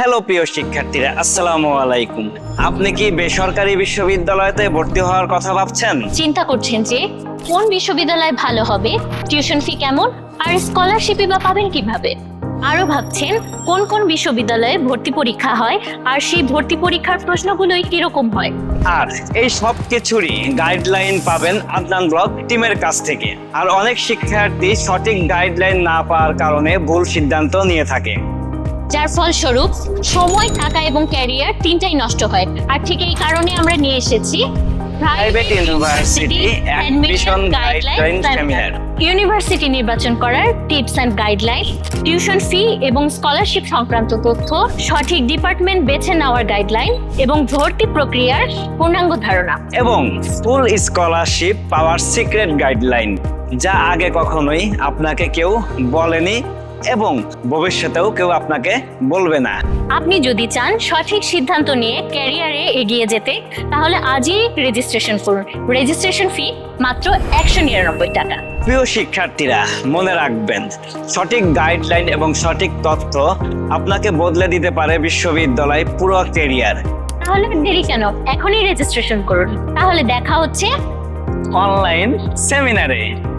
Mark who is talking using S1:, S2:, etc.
S1: Hello প্রিয় শিক্ষার্থীরা আসসালামু আলাইকুম। আপনি কি বেসরকারি বিশ্ববিদ্যালয়তে ভর্তি হওয়ার কথা ভাবছেন?
S2: চিন্তা করছেন যে কোন বিশ্ববিদ্যালয় ভালো হবে? টিউশন ফি কেমন? আর স্কলারশিপই বা পাবেন কীভাবে? আরও ভাবছেন কোন কোন বিশ্ববিদ্যালয়ে ভর্তি পরীক্ষা হয়? আর সেই ভর্তি পরীক্ষার প্রশ্নগুলোই কীরকম হয়?
S1: আর এই সব কিছুরই গাইডলাইন পাবেন আদনান ব্লক টিমের কাছ থেকে। আর অনেক শিক্ষার্থী সঠিক গাইডলাইন না পাওয়ার কারণে ভুল সিদ্ধান্ত নিয়ে থাকে।
S2: যার ফলস্বরূপ সময় টাকা এবং ক্যারিয়ার তিনটাই নষ্ট হয়। আর ঠিক এই কারণে আমরা নিয়ে এসেছি
S1: Private University Admission Guideline Seminar।
S2: University নির্বাচন করার tips and guideline tuition fee এবং স্কলারশিপ সংক্রান্ত তথ্য সঠিক ডিপার্টমেন্ট বেছে নেওয়ার গাইডলাইন এবং ভর্তি প্রক্রিয়ার পূর্ণাঙ্গ ধারণা।
S1: এবং ফুল স্কলারশিপ পাওয়ার সিক্রেট গাইডলাইন যা আগে কখনোই আপনাকে কেউ বলেনি। এবং ভবিষ্যতেও কেউ আপনাকে বলবে না।
S2: আপনি যদি চান সঠিক সিদ্ধান্ত নিয়ে ক্যারিয়ারে এগিয়ে যেতে তাহলে আজই রেজিস্ট্রেশন করুন। রেজিস্ট্রেশন ফি মাত্র একশো নিরানব্বই টাকা।
S1: প্রিয় শিক্ষার্থীরা মনে রাখবেন সঠিক গাইডলাইন এবং সঠিক তথ্য আপনাকে বদলে দিতে পারে বিশ্ববিদ্যালয় পুরো কেরিয়ার
S2: তাহলে দেরি কেন? এখনই রেজিস্ট্রেশন করুন। তাহলে দেখা হচ্ছে
S1: অনলাইন সেমিনারে।